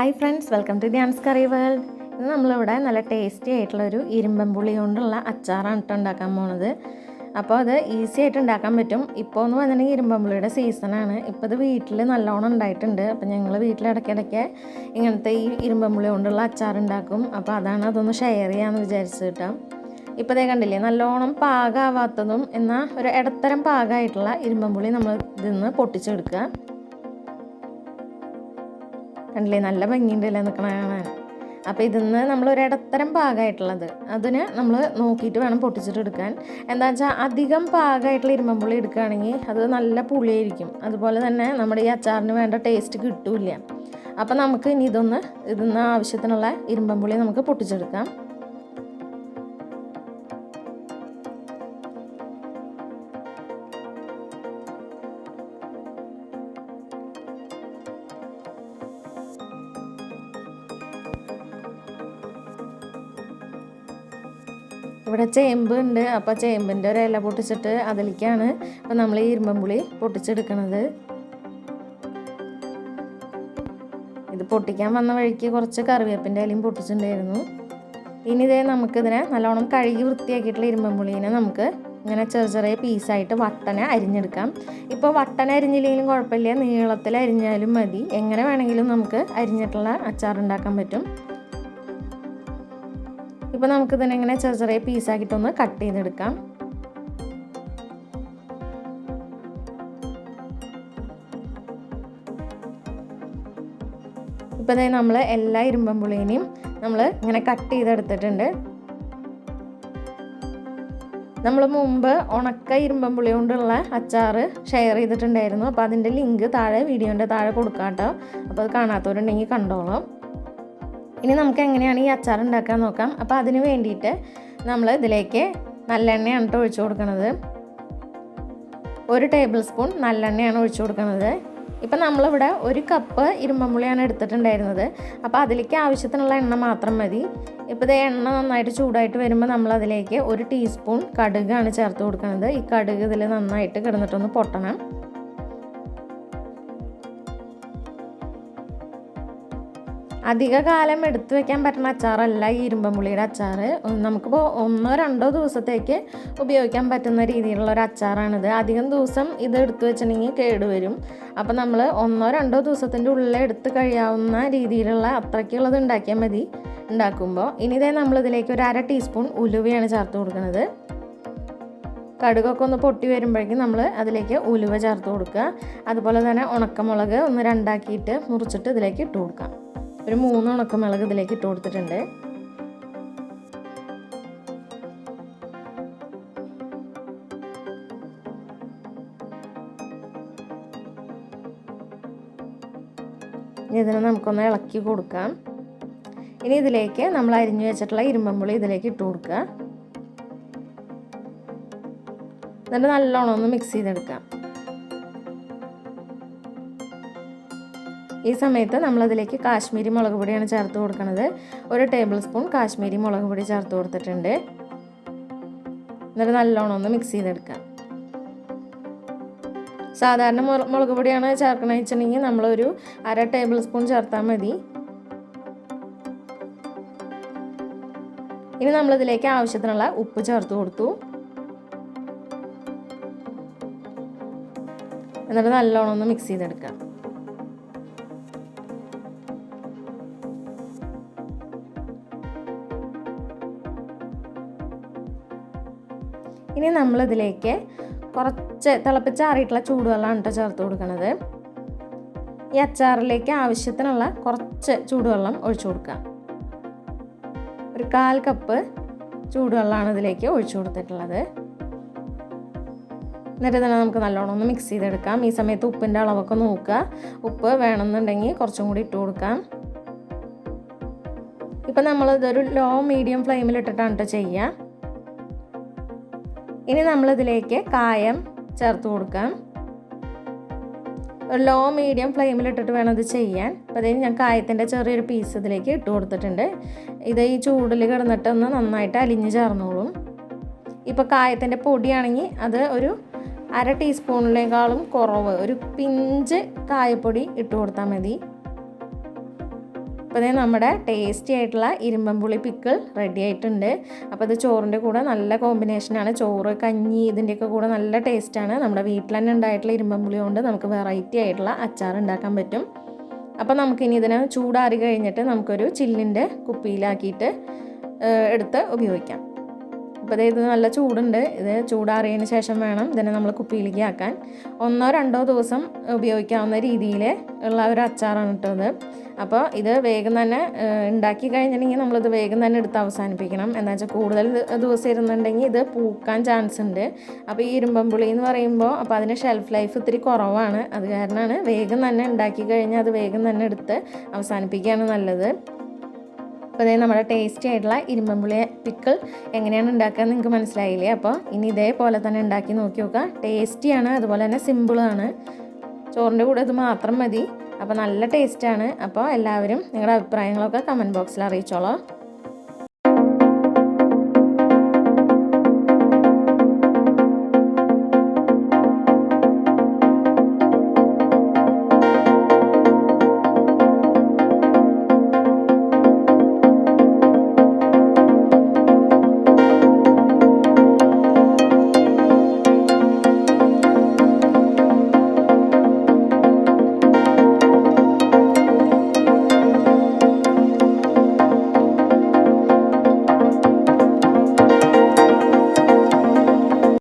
Hi friends welcome to Dhyan's curry world. ഇന്ന് നമ്മളിവിടെ നല്ല ടേസ്റ്റി ആയിട്ടുള്ളൊരു ഇരുമ്പമ്പുളി കൊണ്ടുള്ള അച്ചാറാണ് കേട്ടോ ഉണ്ടാക്കാൻ പോണത്. അപ്പോൾ അത് ഈസി ആയിട്ട് ഉണ്ടാക്കാൻ പറ്റും. ഇപ്പോൾ എന്ന് പറഞ്ഞിട്ടുണ്ടെങ്കിൽ ഇരുമ്പമ്പുളിയുടെ സീസണാണ് ഇപ്പോൾ ഇത് വീട്ടിൽ നല്ലോണം ഉണ്ടായിട്ടുണ്ട്. അപ്പോൾ ഞങ്ങൾ വീട്ടിൽ ഇടയ്ക്കിടയ്ക്ക് ഇങ്ങനത്തെ ഈ ഇരുമ്പമ്പുളി കൊണ്ടുള്ള അച്ചാർ ഉണ്ടാക്കും. അപ്പോൾ അതാണ് അതൊന്ന് ഷെയർ ചെയ്യാമെന്ന് വിചാരിച്ചു കേട്ടോ ഇപ്പോൾ ഇതേ കണ്ടില്ലേ നല്ലോണം പാകമാവാത്തതും എന്നാൽ ഒരു ഇടത്തരം പാകമായിട്ടുള്ള ഇരുമ്പമ്പുളി നമ്മൾ ഇതിൽ നിന്ന് പൊട്ടിച്ചെടുക്കുക. കണ്ടില്ലേ? നല്ല ഭംഗിയുണ്ടല്ലേ നിൽക്കണ കാണാൻ. അപ്പോൾ ഇതിന്ന് നമ്മൾ ഒരു ഇടത്തരം പാകമായിട്ടുള്ളത് അതിന് നമ്മൾ നോക്കിയിട്ട് വേണം പൊട്ടിച്ചിട്ട് എടുക്കാൻ. എന്താ വെച്ചാൽ അധികം പാകമായിട്ടുള്ള ഇരുമ്പുള്ളി എടുക്കുകയാണെങ്കിൽ അത് നല്ല പുളിയായിരിക്കും. അതുപോലെ തന്നെ നമ്മുടെ ഈ അച്ചാറിന് വേണ്ട ടേസ്റ്റ് കിട്ടൂല അപ്പോൾ നമുക്ക് ഇനി ഇതൊന്ന് ഇതിന്ന് ആവശ്യത്തിനുള്ള ഇരുമ്പുള്ളി നമുക്ക് പൊട്ടിച്ചെടുക്കാം. ഇവിടെ ചേമ്പ് ഉണ്ട്. അപ്പോൾ ചേമ്പിന്റെ ഒരു ഇല പൊട്ടിച്ചിട്ട് അതിലേക്കാണ് ഇപ്പം നമ്മൾ ഈ ഇരുമ്പമ്പുളി പൊട്ടിച്ചെടുക്കണത്. ഇത് പൊട്ടിക്കാൻ വന്ന വഴിക്ക് കുറച്ച് കറിവേപ്പിന്റെ ഇലയും പൊട്ടിച്ചിട്ടുണ്ടായിരുന്നു. ഇനി ഇതേ നമുക്കിതിനെ നല്ലോണം കഴുകി വൃത്തിയാക്കിയിട്ടുള്ള ഇരുമ്പമ്പുളീനെ നമുക്ക് ഇങ്ങനെ ചെറിയ ചെറിയ പീസായിട്ട് വട്ടനെ അരിഞ്ഞെടുക്കാം. ഇപ്പോൾ വട്ടന അരിഞ്ഞില്ലെങ്കിലും കുഴപ്പമില്ല. നീളത്തിൽ അരിഞ്ഞാലും മതി. എങ്ങനെ വേണമെങ്കിലും നമുക്ക് അരിഞ്ഞിട്ടുള്ള അച്ചാർ ഉണ്ടാക്കാൻ പറ്റും. ഇപ്പോൾ നമുക്ക് ഇതിനെ ഇങ്ങനെ ചെറിയ ചെറിയ പീസാക്കിയിട്ടൊന്ന് കട്ട് ചെയ്തെടുക്കാം. ഇപ്പോൾ ഇതേ നമ്മൾ എല്ലാ ഇരുമ്പമ്പുളീനെയും നമ്മൾ ഇങ്ങനെ കട്ട് ചെയ്തെടുത്തിട്ടുണ്ട്. നമ്മൾ മുമ്പ് ഉണക്ക ഇരുമ്പമ്പുളി കൊണ്ടുള്ള അച്ചാർ ഷെയർ ചെയ്തിട്ടുണ്ടായിരുന്നു. അപ്പോൾ അതിന്റെ ലിങ്ക് താഴെ വീഡിയോന്റെ താഴെ കൊടുക്കാം കേട്ടോ അപ്പോൾ അത് കാണാത്തവരുണ്ടെങ്കിൽ കണ്ടോളാം. ഇനി നമുക്ക് എങ്ങനെയാണ് ഈ അച്ചാർ ഉണ്ടാക്കാൻ നോക്കാം. അപ്പോൾ അതിന് വേണ്ടിയിട്ട് നമ്മൾ ഇതിലേക്ക് നല്ലെണ്ണയാണ് കേട്ടോ ഒഴിച്ചു കൊടുക്കുന്നത് ഒരു ടേബിൾ സ്പൂൺ നല്ലെണ്ണയാണ് ഒഴിച്ചു കൊടുക്കുന്നത് ഇപ്പം നമ്മളിവിടെ ഒരു കപ്പ് ഇരുമ്പമ്പുളിയാണ് എടുത്തിട്ടുണ്ടായിരുന്നത്. അപ്പോൾ അതിലേക്ക് ആവശ്യത്തിനുള്ള എണ്ണ മാത്രം മതി. ഇപ്പോൾ ഇത് എണ്ണ നന്നായിട്ട് ചൂടായിട്ട് വരുമ്പോൾ നമ്മൾ അതിലേക്ക് ഒരു ടീസ്പൂൺ കടുകാണ് ചേർത്ത് കൊടുക്കുന്നത് ഈ കടുക് ഇതിൽ നന്നായിട്ട് കിടന്നിട്ടൊന്ന് പൊട്ടണം. അധിക കാലം എടുത്തു വെക്കാൻ പറ്റുന്ന അച്ചാറല്ല ഈ ഇരുമ്പമ്പുളിയുടെ അച്ചാർ നമുക്കിപ്പോൾ ഒന്നോ രണ്ടോ ദിവസത്തേക്ക് ഉപയോഗിക്കാൻ പറ്റുന്ന രീതിയിലുള്ള ഒരു അച്ചാറാണിത്. അധികം ദിവസം ഇത് എടുത്തു വെച്ചിട്ടുണ്ടെങ്കിൽ കേടുവരും അപ്പോൾ നമ്മൾ ഒന്നോ രണ്ടോ ദിവസത്തിന്റെ ഉള്ളിൽ എടുത്ത് കഴിയാവുന്ന രീതിയിലുള്ള അത്രയ്ക്കുള്ളത് ഉണ്ടാക്കിയാൽ മതി. ഉണ്ടാക്കുമ്പോൾ ഇനി ഇതേ നമ്മളിതിലേക്ക് ഒരു അര ടീസ്പൂൺ ഉലുവയാണ് ചേർത്ത് കൊടുക്കുന്നത്. കടുകൊക്കെ ഒന്ന് പൊട്ടി വരുമ്പോഴേക്കും നമ്മൾ അതിലേക്ക് ഉലുവ ചേർത്ത് കൊടുക്കുക. അതുപോലെ തന്നെ ഉണക്കമുളക് ഒന്ന് രണ്ടാക്കിയിട്ട് മുറിച്ചിട്ട് ഇതിലേക്ക് ഇട്ട് കൊടുക്കാം. ഒരു മൂന്ന് ഉണക്കമുളക് ഇതിലേക്ക് ഇട്ട് കൊടുത്തിട്ടുണ്ട്. ഇതിനെ നമുക്കൊന്ന് ഇളക്കി കൊടുക്കാം. ഇനി ഇതിലേക്ക് നമ്മൾ അരിഞ്ഞു വെച്ചിട്ടുള്ള ഇരുമ്പമ്പുളി ഇതിലേക്ക് ഇട്ട് കൊടുക്കുക. എന്നിട്ട് നല്ലോണം ഒന്ന് മിക്സ് ചെയ്തെടുക്കാം. ഈ സമയത്ത് നമ്മളതിലേക്ക് കാശ്മീരി മുളക് പൊടിയാണ് ചേർത്ത് കൊടുക്കുന്നത് ഒരു ടേബിൾ സ്പൂൺ കാശ്മീരി മുളക് പൊടി ചേർത്ത് കൊടുത്തിട്ടുണ്ട്. എന്നിട്ട് നല്ലോണം ഒന്ന് മിക്സ് ചെയ്തെടുക്കാം സാധാരണ മുളക് പൊടിയാണ് ചേർക്കണമെന്ന് വെച്ചിട്ടുണ്ടെങ്കിൽ നമ്മളൊരു അര ടേബിൾ സ്പൂൺ ചേർത്താൽ മതി. ഇനി നമ്മളിതിലേക്ക് ആവശ്യത്തിനുള്ള ഉപ്പ് ചേർത്ത് കൊടുത്തു. എന്നിട്ട് നല്ലോണം ഒന്ന് മിക്സ് ചെയ്തെടുക്കാം ഇനി നമ്മളിതിലേക്ക് കുറച്ച് തിളപ്പിച്ചാറിയിട്ടുള്ള ചൂടുവെള്ളമാണ് കേട്ടോ ചേർത്ത് കൊടുക്കുന്നത് ഈ അച്ചാറിലേക്ക് ആവശ്യത്തിനുള്ള കുറച്ച് ചൂടുവെള്ളം ഒഴിച്ചു കൊടുക്കാം ഒരു കാൽ കപ്പ് ചൂടുവെള്ളമാണ് ഇതിലേക്ക് ഒഴിച്ചു കൊടുത്തിട്ടുള്ളത്. എന്നിട്ട് തന്നെ നമുക്ക് നല്ലോണം ഒന്ന് മിക്സ് ചെയ്തെടുക്കാം. ഈ സമയത്ത് ഉപ്പിന്റെ അളവൊക്കെ നോക്കുക. ഉപ്പ് വേണമെന്നുണ്ടെങ്കിൽ കുറച്ചും കൂടി ഇട്ട് കൊടുക്കാം. ഇപ്പം നമ്മളിതൊരു ലോ മീഡിയം ഫ്ലെയിമിലിട്ടിട്ടാണ് കേട്ടോ ചെയ്യുക. ഇനി നമ്മളിതിലേക്ക് കായം ചേർത്ത് കൊടുക്കാം. ലോ മീഡിയം ഫ്ലെയിമിലിട്ടിട്ട് വേണം ഇത് ചെയ്യാൻ. അപ്പോൾ അതിന് ഞാൻ കായത്തിന്റെ ചെറിയൊരു പീസ് ഇതിലേക്ക് ഇട്ട് കൊടുത്തിട്ടുണ്ട്. ഇത് ഈ ചൂടിൽ കിടന്നിട്ടൊന്ന് നന്നായിട്ട് അലിഞ്ഞ് ചേർന്നോളും. ഇപ്പോൾ കായത്തിന്റെ പൊടിയാണെങ്കിൽ അത് ഒരു അര ടീസ്പൂണിനേക്കാളും കുറവ്. ഒരു പിഞ്ച് കായപ്പൊടി ഇട്ട് കൊടുത്താൽ മതി. അപ്പോൾ ഇത് നമ്മുടെ ടേസ്റ്റി ആയിട്ടുള്ള ഇരുമ്പമ്പുളി പിക്കിൾ റെഡി ആയിട്ടുണ്ട്. അപ്പോൾ ഇത് ചോറിന്റെ കൂടെ നല്ല കോമ്പിനേഷനാണ് ചോറ് കഞ്ഞി ഇതിന്റെയൊക്കെ കൂടെ നല്ല ടേസ്റ്റാണ് നമ്മുടെ വീട്ടിൽ തന്നെ ഉണ്ടായിട്ടുള്ള ഇരുമ്പമ്പുളി കൊണ്ട് നമുക്ക് വെറൈറ്റി ആയിട്ടുള്ള അച്ചാർ ഉണ്ടാക്കാൻ പറ്റും. അപ്പോൾ നമുക്കിനി ഇതിനെ ചൂടാറി കഴിഞ്ഞിട്ട് നമുക്കൊരു ചില്ലിന്റെ കുപ്പിയിലാക്കിയിട്ട് എടുത്ത് ഉപയോഗിക്കാം. അപ്പോൾ ഇത് നല്ല ചൂടുണ്ട്. ഇത് ചൂടാറിയതിന് ശേഷം വേണം ഇതിനെ നമ്മൾ കുപ്പിയിലേക്ക് ആക്കാൻ. ഒന്നോ രണ്ടോ ദിവസം ഉപയോഗിക്കാവുന്ന രീതിയിൽ ഉള്ള ഒരു അച്ചാറാണ് കിട്ടുന്നത് അപ്പോൾ ഇത് വേഗം തന്നെ ഉണ്ടാക്കി കഴിഞ്ഞിട്ടുണ്ടെങ്കിൽ നമ്മളിത് വേഗം തന്നെ എടുത്ത് അവസാനിപ്പിക്കണം. എന്താ വെച്ചാൽ കൂടുതൽ ദിവസം ഇരുന്നുണ്ടെങ്കിൽ ഇത് പൂക്കാൻ ചാൻസ് ഉണ്ട്. അപ്പോൾ ഈ ഇരുമ്പമ്പുളി എന്ന് പറയുമ്പോൾ അപ്പോൾ അതിന് ഷെൽഫ് ലൈഫ് ഇത്തിരി കുറവാണ്. അത് കാരണമാണ് വേഗം തന്നെ ഉണ്ടാക്കി കഴിഞ്ഞാൽ അത് വേഗം തന്നെ എടുത്ത് അവസാനിപ്പിക്കുകയാണ് നല്ലത്. അപ്പോൾ ഇതേ നമ്മുടെ ടേസ്റ്റി ആയിട്ടുള്ള ഇരുമ്പമ്പുളി പിക്കിൾ എങ്ങനെയാണ് ഉണ്ടാക്കുക നിങ്ങൾക്ക് മനസ്സിലായില്ലേ? അപ്പോൾ ഇനി ഇതേപോലെ തന്നെ ഉണ്ടാക്കി നോക്കി നോക്കുക. ടേസ്റ്റിയാണ് അതുപോലെ തന്നെ സിമ്പിളാണ് ചോറിന്റെ കൂടെ ഇത് മാത്രം മതി. അപ്പോൾ നല്ല ടേസ്റ്റാണ് അപ്പോൾ എല്ലാവരും നിങ്ങളുടെ അഭിപ്രായങ്ങളൊക്കെ കമന്റ് ബോക്സിൽ അറിയിച്ചോളാം.